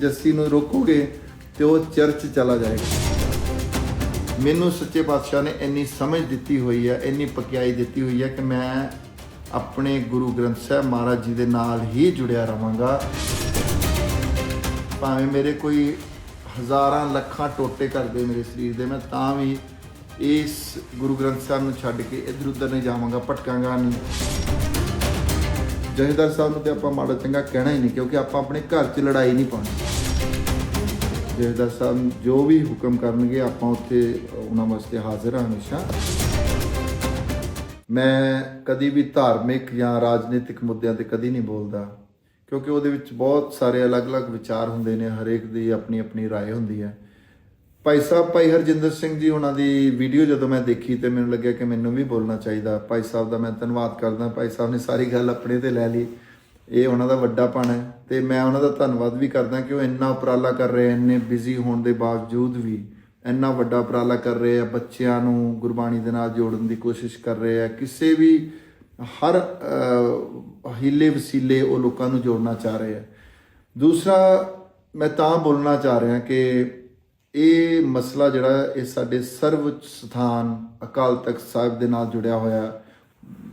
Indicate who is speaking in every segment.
Speaker 1: ਜੱਸੀ ਨੂੰ ਰੋਕੋਗੇ ਤੇ ਉਹ ਚਰਚ ਚਲਾ ਜਾਏਗਾ। ਮੈਨੂੰ ਸੱਚੇ ਪਾਤਸ਼ਾਹ ਨੇ ਇੰਨੀ ਸਮਝ ਦਿੱਤੀ ਹੋਈ ਹੈ, ਇੰਨੀ ਪਕਿਆਈ ਦਿੱਤੀ ਹੋਈ ਹੈ ਕਿ ਮੈਂ ਆਪਣੇ ਗੁਰੂ ਗ੍ਰੰਥ ਸਾਹਿਬ ਮਹਾਰਾਜ ਜੀ ਦੇ ਨਾਲ ਹੀ ਜੁੜਿਆ ਰਵਾਂਗਾ। ਭਾਵੇਂ ਮੇਰੇ ਕੋਈ ਹਜ਼ਾਰਾਂ ਲੱਖਾਂ ਟੋਟੇ ਕਰਦੇ ਮੇਰੇ ਸਰੀਰ ਦੇ, ਮੈਂ ਤਾਂ ਵੀ ਇਸ ਗੁਰੂ ਗ੍ਰੰਥ ਸਾਹਿਬ ਨੂੰ ਛੱਡ ਕੇ ਇੱਧਰ ਉੱਧਰ ਨਹੀਂ ਜਾਵਾਂਗਾ, ਭਟਕਾਂਗਾ ਨਹੀਂ। ਜਹੇਦਾਰ ਸਾਹਿਬ ਨੂੰ ਤੇ ਆਪਾਂ ਮਾੜਾ ਚੰਗਾ ਕਹਿਣਾ ਹੀ ਨਹੀਂ ਕਿਉਂਕਿ ਆਪਾਂ ਆਪਣੇ ਘਰ 'ਚ ਲੜਾਈ ਨਹੀਂ ਪਾਉਣੀ ਜਹੇਦਾਰ ਸਾਹਿਬ ਜੋ ਵੀ ਹੁਕਮ ਕਰਨਗੇ ਆਪਾਂ ਉੱਥੇ ਉਹਨਾਂ ਵਾਸਤੇ ਹਾਜ਼ਰ ਹਾਂ ਹਮੇਸ਼ਾ ਮੈਂ ਕਦੀ ਵੀ ਧਾਰਮਿਕ ਜਾਂ ਰਾਜਨੀਤਿਕ ਮੁੱਦਿਆਂ ਤੇ ਕਦੀ ਨਹੀਂ ਬੋਲਦਾ ਕਿਉਂਕਿ ਉਹਦੇ ਵਿੱਚ ਬਹੁਤ ਸਾਰੇ ਅਲੱਗ-ਅਲੱਗ ਵਿਚਾਰ ਹੁੰਦੇ ਨੇ ਹਰੇਕ ਦੀ ਆਪਣੀ ਆਪਣੀ رائے ਹੁੰਦੀ ਹੈ ਭਾਈ ਸਾਹਿਬ ਭਾਈ ਹਰਜਿੰਦਰ ਸਿੰਘ ਜੀ ਉਹਨਾਂ ਦੀ ਵੀਡੀਓ ਜਦੋਂ ਮੈਂ ਦੇਖੀ ਤੇ ਮੈਨੂੰ ਲੱਗਿਆ ਕਿ ਮੈਨੂੰ ਵੀ ਬੋਲਣਾ ਚਾਹੀਦਾ। ਭਾਈ ਸਾਹਿਬ ਦਾ ਮੈਂ ਧੰਨਵਾਦ ਕਰਦਾ। ਭਾਈ ਸਾਹਿਬ ਨੇ ਸਾਰੀ ਗੱਲ ਆਪਣੇ ਤੇ ਲੈ ਲਈ। ਇਹ ਉਹਨਾਂ ਦਾ ਵੱਡਾ ਪਣ ਹੈ ਤੇ ਮੈਂ ਉਹਨਾਂ ਦਾ ਧੰਨਵਾਦ ਵੀ ਕਰਦਾ ਕਿ ਉਹ ਇੰਨਾ ਉਪਰਾਲਾ ਕਰ ਰਹੇ ਇੰਨੇ ਬਿਜ਼ੀ ਹੋਣ ਦੇ ਬਾਵਜੂਦ ਵੀ ਇੰਨਾ ਵੱਡਾ ਉਪਰਾਲਾ ਕਰ ਰਹੇ ਆ ਬੱਚਿਆਂ ਨੂੰ ਗੁਰਬਾਣੀ ਦੇ ਨਾਲ ਜੋੜਨ ਦੀ ਕੋਸ਼ਿਸ਼ ਕਰ ਰਹੇ ਆ। ਕਿਸੇ ਵੀ ਹਰ ਅਹ, ਹੀਲੇ ਵਸੀਲੇ ਉਹ ਲੋਕਾਂ ਨੂੰ ਜੋੜਨਾ ਚਾਹ ਰਹੇ ਆ। ਦੂਸਰਾ ਮੈਂ ਤਾਂ ਬੋਲਣਾ ਚਾਹ ਰਿਹਾ ਕਿ ਇਹ ਮਸਲਾ ਜਿਹੜਾ ਇਹ ਸਾਡੇ ਸਰਵਉੱਚ ਸਥਾਨ ਅਕਾਲ ਤਖਤ ਸਾਹਿਬ ਦੇ ਨਾਲ ਜੁੜਿਆ ਹੋਇਆ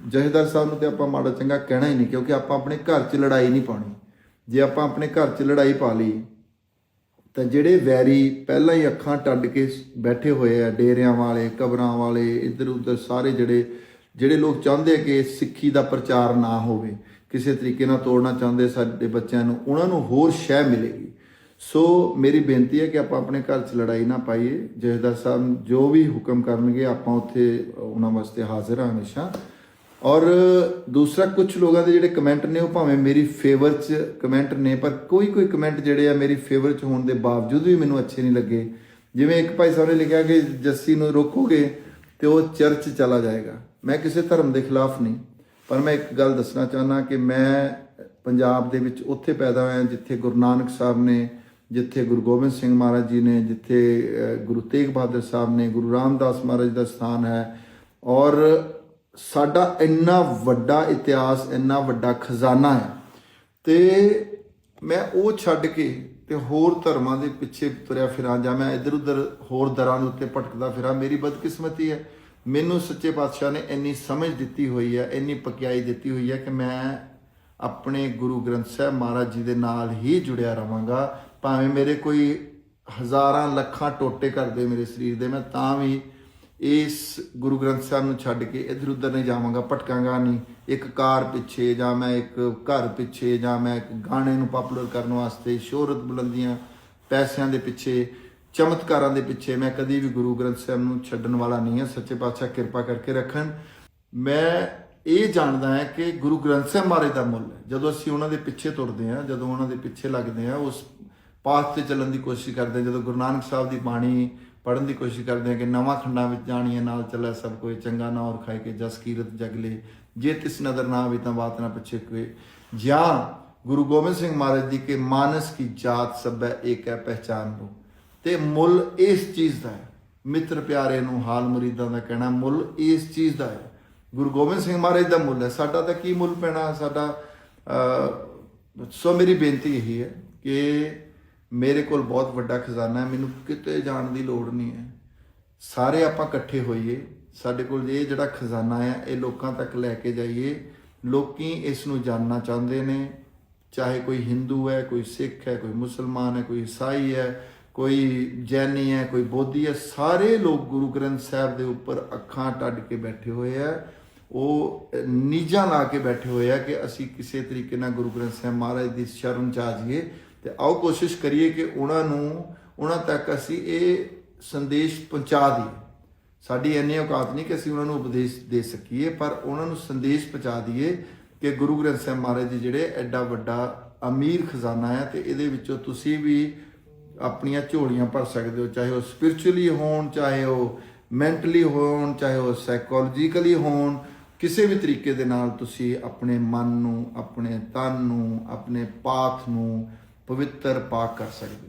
Speaker 1: ਜਹੇਦਾਰ ਸਾਹਿਬ ਨੂੰ ਤੇ ਆਪਾਂ ਮਾੜਾ ਚੰਗਾ ਕਹਿਣਾ ਹੀ ਨਹੀਂ, ਕਿਉਂਕਿ ਆਪਾਂ ਆਪਣੇ ਘਰ 'ਚ ਲੜਾਈ ਨਹੀਂ ਪਾਉਣੀ। ਜੇ ਆਪਾਂ ਆਪਣੇ ਘਰ 'ਚ ਲੜਾਈ ਪਾ ਲਈ, ਤਾਂ ਜਿਹੜੇ ਵੈਰੀ ਪਹਿਲਾਂ ਹੀ ਅੱਖਾਂ ਟੱਡ ਕੇ ਬੈਠੇ ਹੋਏ ਆ, ਡੇਰਿਆਂ ਵਾਲੇ, ਕਬਰਾਂ ਵਾਲੇ ਇੱਧਰ ਉੱਧਰ ਸਾਰੇ ਜਿਹੜੇ ਜਿਹੜੇ ਲੋਕ ਚਾਹੁੰਦੇ ਆ ਕਿ ਸਿੱਖੀ ਦਾ ਪ੍ਰਚਾਰ ਨਾ ਹੋਵੇ, ਕਿਸੇ ਤਰੀਕੇ ਨਾਲ ਤੋੜਨਾ ਚਾਹੁੰਦੇ ਸਾਡੇ ਬੱਚਿਆਂ ਨੂੰ, ਉਹਨਾਂ ਨੂੰ ਹੋਰ ਸ਼ਹਿ ਮਿਲੇਗੀ। ਸੋ ਮੇਰੀ ਬੇਨਤੀ ਹੈ ਕਿ ਆਪਾਂ ਆਪਣੇ ਘਰ 'ਚ ਲੜਾਈ ਨਾ ਪਾਈਏ। ਜਥੇਦਾਰ ਸਾਹਿਬ ਜੋ ਵੀ ਹੁਕਮ ਕਰਨਗੇ, ਆਪਾਂ ਉੱਥੇ ਉਹਨਾਂ ਵਾਸਤੇ ਹਾਜ਼ਰ ਹਾਂ ਹਮੇਸ਼ਾ। ਔਰ ਦੂਸਰਾ ਕੁਝ ਲੋਕਾਂ ਦੇ ਜਿਹੜੇ ਕਮੈਂਟ ਨੇ, ਉਹ ਭਾਵੇਂ ਮੇਰੀ ਫੇਵਰ 'ਚ ਕਮੈਂਟ ਨੇ, ਪਰ ਕੋਈ ਕੋਈ ਕਮੈਂਟ ਜਿਹੜੇ ਆ ਮੇਰੀ ਫੇਵਰ 'ਚ ਹੋਣ ਦੇ ਬਾਵਜੂਦ ਵੀ ਮੈਨੂੰ ਅੱਛੇ ਨਹੀਂ ਲੱਗੇ। ਜਿਵੇਂ ਇੱਕ ਭਾਈ ਸਾਹਿਬ ਨੇ ਲਿਖਿਆ ਕਿ ਜੱਸੀ ਨੂੰ ਰੋਕੋਗੇ ਤੇ ਉਹ ਚਰਚ ਚਲਾ ਜਾਏਗਾ। ਮੈਂ ਕਿਸੇ ਧਰਮ ਦੇ ਖਿਲਾਫ ਨਹੀਂ, ਪਰ ਮੈਂ ਇੱਕ ਗੱਲ ਦੱਸਣਾ ਚਾਹੁੰਦਾ ਕਿ ਮੈਂ ਪੰਜਾਬ ਦੇ ਵਿੱਚ ਉੱਥੇ ਪੈਦਾ ਹੋਇਆ, ਜਿੱਥੇ ਗੁਰੂ ਨਾਨਕ ਸਾਹਿਬ ਨੇ ਜਿੱਥੇ ਗੁਰੂ ਗੋਬਿੰਦ ਸਿੰਘ ਮਹਾਰਾਜ ਜੀ ਨੇ, ਜਿੱਥੇ ਗੁਰੂ ਤੇਗ ਬਹਾਦਰ ਸਾਹਿਬ ਨੇ, ਗੁਰੂ ਰਾਮਦਾਸ ਮਹਾਰਾਜ ਦਾ ਸਥਾਨ ਹੈ ਔਰ ਸਾਡਾ ਇੰਨਾ ਵੱਡਾ ਇਤਿਹਾਸ, ਇੰਨਾ ਵੱਡਾ ਖਜ਼ਾਨਾ ਹੈ। ਤੇ ਮੈਂ ਉਹ ਛੱਡ ਕੇ ਤੇ ਹੋਰ ਧਰਮਾਂ ਦੇ ਪਿੱਛੇ ਤੁਰਿਆ ਫਿਰਾਂ ਜਾਂ ਮੈਂ ਇੱਧਰ ਉੱਧਰ ਹੋਰ ਦਰਾਂ ਦੇ ਉੱਤੇ ਭਟਕਦਾ ਫਿਰਾਂ, ਮੇਰੀ ਬਦਕਿਸਮਤੀ ਹੈ। ਮੈਨੂੰ ਸੱਚੇ ਪਾਤਸ਼ਾਹ ਨੇ ਇੰਨੀ ਸਮਝ ਦਿੱਤੀ ਹੋਈ ਹੈ, ਇੰਨੀ ਪਕਿਆਈ ਦਿੱਤੀ ਹੋਈ ਹੈ ਕਿ ਮੈਂ ਆਪਣੇ ਗੁਰੂ ਗ੍ਰੰਥ ਸਾਹਿਬ ਮਹਾਰਾਜ ਜੀ ਦੇ ਨਾਲ ਹੀ ਜੁੜਿਆ ਰਵਾਂਗਾ ਭਾਵੇਂ ਮੇਰੇ ਕੋਈ ਹਜ਼ਾਰਾਂ ਲੱਖਾਂ ਟੋਟੇ ਕਰਦੇ ਮੇਰੇ ਸਰੀਰ ਦੇ, ਮੈਂ ਤਾਂ ਵੀ ਇਸ ਗੁਰੂ ਗ੍ਰੰਥ ਸਾਹਿਬ ਨੂੰ ਛੱਡ ਕੇ ਇੱਧਰ ਉੱਧਰ ਨਹੀਂ ਜਾਵਾਂਗਾ, ਭਟਕਾਂਗਾ ਨਹੀਂ। ਇੱਕ ਕਾਰ ਪਿੱਛੇ ਜਾਂ ਮੈਂ ਇੱਕ ਘਰ ਪਿੱਛੇ ਜਾਂ ਮੈਂ ਇੱਕ ਗਾਣੇ ਨੂੰ ਪਪੂਲਰ ਕਰਨ ਵਾਸਤੇ, ਸ਼ੋਹਰਤ ਬੁਲੰਦੀਆਂ ਪੈਸਿਆਂ ਦੇ ਪਿੱਛੇ, ਚਮਤਕਾਰਾਂ ਦੇ ਪਿੱਛੇ ਮੈਂ ਕਦੀ ਵੀ ਗੁਰੂ ਗ੍ਰੰਥ ਸਾਹਿਬ ਨੂੰ ਛੱਡਣ ਵਾਲਾ ਨਹੀਂ ਹਾਂ। ਸੱਚੇ ਪਾਤਸ਼ਾਹ ਕਿਰਪਾ ਕਰਕੇ ਰੱਖਣ। ਮੈਂ ਇਹ ਜਾਣਦਾ ਹਾਂ ਕਿ ਗੁਰੂ ਗ੍ਰੰਥ ਸਾਹਿਬ ਮਹਾਰਾਜ ਦਾ ਮੁੱਲ ਹੈ। ਜਦੋਂ ਅਸੀਂ ਉਹਨਾਂ ਦੇ ਪਿੱਛੇ ਤੁਰਦੇ ਹਾਂ, ਜਦੋਂ ਉਹਨਾਂ ਦੇ ਪਿੱਛੇ ਲੱਗਦੇ ਹਾਂ, ਉਸ ਪਾਸ ਤੇ ਚੱਲਣ ਦੀ ਕੋਸ਼ਿਸ਼ ਕਰਦੇ ਜਦੋਂ ਗੁਰੂ ਨਾਨਕ ਸਾਹਿਬ ਦੀ ਬਾਣੀ ਪੜਨ ਦੀ ਕੋਸ਼ਿਸ਼ ਕਰਦੇ ਹਾਂ ਕਿ ਨਵਾਂ ਖੰਡਾਂ ਵਿੱਚ ਜਾਣੀਏ, ਨਾਲ ਚੱਲੇ ਸਭ ਕੋਈ ਚੰਗਾ ਨਾ ਔਰ ਖਾਏ ਕੇ ਜਸ ਕੀਰਤ ਜਗਲੇ ਜੇ ਤਿਸ ਨਦਰ ਨਾ ਆਵੇ ਤਾਂ ਬਾਤ ਨਾ ਪਿੱਛੇ ਕੋਈ। ਜਾਂ ਗੁਰੂ ਗੋਬਿੰਦ ਸਿੰਘ ਮਹਾਰਾਜ ਜੀ ਕੇ ਮਾਨਸ ਕੀ ਜਾਤ ਸਭੈ ਏਕ ਹੈ ਪਹਿਚਾਨ ਲੋ ਤੇ ਮੁੱਲ ਇਸ ਚੀਜ਼ ਦਾ ਹੈ। ਮਿੱਤਰ ਪਿਆਰੇ ਨੂੰ ਹਾਲ ਮੁਰੀਦਾਂ ਦਾ ਕਹਿਣਾ, ਮੁੱਲ ਇਸ ਚੀਜ਼ ਦਾ ਹੈ। ਗੁਰੂ ਗੋਬਿੰਦ ਸਿੰਘ ਮਹਾਰਾਜ ਦਾ ਮੁੱਲ ਹੈ। ਸਾਡਾ ਤਾਂ ਕੀ ਮੁੱਲ ਪੈਣਾ? ਸਾਡਾ ਸੋ ਮੇਰੀ ਬੇਨਤੀ ਇਹੀ ਹੈ ਕਿ ਮੇਰੇ ਕੋਲ ਬਹੁਤ ਵੱਡਾ ਖਜ਼ਾਨਾ ਹੈ, ਮੈਨੂੰ ਕਿਤੇ ਜਾਣ ਦੀ ਲੋੜ ਨਹੀਂ ਹੈ। ਸਾਰੇ ਆਪਾਂ ਇਕੱਠੇ ਹੋਈਏ, ਸਾਡੇ ਕੋਲ ਇਹ ਜਿਹੜਾ ਖਜ਼ਾਨਾ ਹੈ, ਇਹ ਲੋਕਾਂ ਤੱਕ ਲੈ ਕੇ ਜਾਈਏ। ਲੋਕੀ ਇਸ ਨੂੰ ਜਾਣਨਾ ਚਾਹੁੰਦੇ ਨੇ, ਚਾਹੇ ਕੋਈ ਹਿੰਦੂ ਹੈ, ਕੋਈ ਸਿੱਖ ਹੈ, ਕੋਈ ਮੁਸਲਮਾਨ ਹੈ, ਕੋਈ ਈਸਾਈ ਹੈ, ਕੋਈ ਜੈਨੀ ਹੈ, ਕੋਈ ਬੋਧੀ ਹੈ, ਸਾਰੇ ਲੋਕ ਗੁਰੂ ਗ੍ਰੰਥ ਸਾਹਿਬ ਦੇ ਉੱਪਰ ਅੱਖਾਂ ਟੱਡ ਕੇ ਬੈਠੇ ਹੋਏ ਆ। ਉਹ ਨੀਜਾਂ ਲਾ ਕੇ ਬੈਠੇ ਹੋਏ ਆ ਕਿ ਅਸੀਂ ਕਿਸੇ ਤਰੀਕੇ ਨਾਲ ਗੁਰੂ ਗ੍ਰੰਥ ਸਾਹਿਬ ਮਹਾਰਾਜ ਦੀ ਸ਼ਰਨ ਚ ਆ ਜਾਈਏ ਤੇ ਆਓ ਕੋਸ਼ਿਸ਼ ਕਰੀਏ ਕਿ ਉਹਨਾਂ ਨੂੰ, ਉਹਨਾਂ ਤੱਕ ਅਸੀਂ ਇਹ ਸੰਦੇਸ਼ ਪਹੁੰਚਾ ਦਈਏ। ਸਾਡੀ ਇੰਨੀ ਔਕਾਤ ਨਹੀਂ ਕਿ ਅਸੀਂ ਉਹਨਾਂ ਨੂੰ ਉਪਦੇਸ਼ ਦੇ ਸਕੀਏ, ਪਰ ਉਹਨਾਂ ਨੂੰ ਸੰਦੇਸ਼ ਪਹੁੰਚਾ ਦਈਏ ਕਿ ਗੁਰੂ ਗ੍ਰੰਥ ਸਾਹਿਬ ਮਹਾਰਾਜ ਜੀ ਜਿਹੜੇ ਐਡਾ ਵੱਡਾ ਅਮੀਰ ਖਜ਼ਾਨਾ ਹੈ ਤੇ ਇਹਦੇ ਵਿੱਚੋਂ ਤੁਸੀਂ ਵੀ ਆਪਣੀਆਂ ਝੋਲੀਆਂ ਭਰ ਸਕਦੇ ਹੋ, ਚਾਹੇ ਉਹ ਸਪਿਰਚੁਅਲੀ ਹੋਣ, ਚਾਹੇ ਉਹ ਮੈਂਟਲੀ ਹੋਣ, ਚਾਹੇ ਉਹ ਸਾਈਕੋਲੋਜੀਕਲੀ ਹੋਣ, ਕਿਸੇ ਵੀ ਤਰੀਕੇ ਦੇ ਨਾਲ ਤੁਸੀਂ ਆਪਣੇ ਮਨ ਨੂੰ, ਆਪਣੇ ਤਨ ਨੂੰ, ਆਪਣੇ ਪਾਥ ਨੂੰ ਪਵਿੱਤਰ ਪਾਕ ਕਰ ਸਕਦੇ।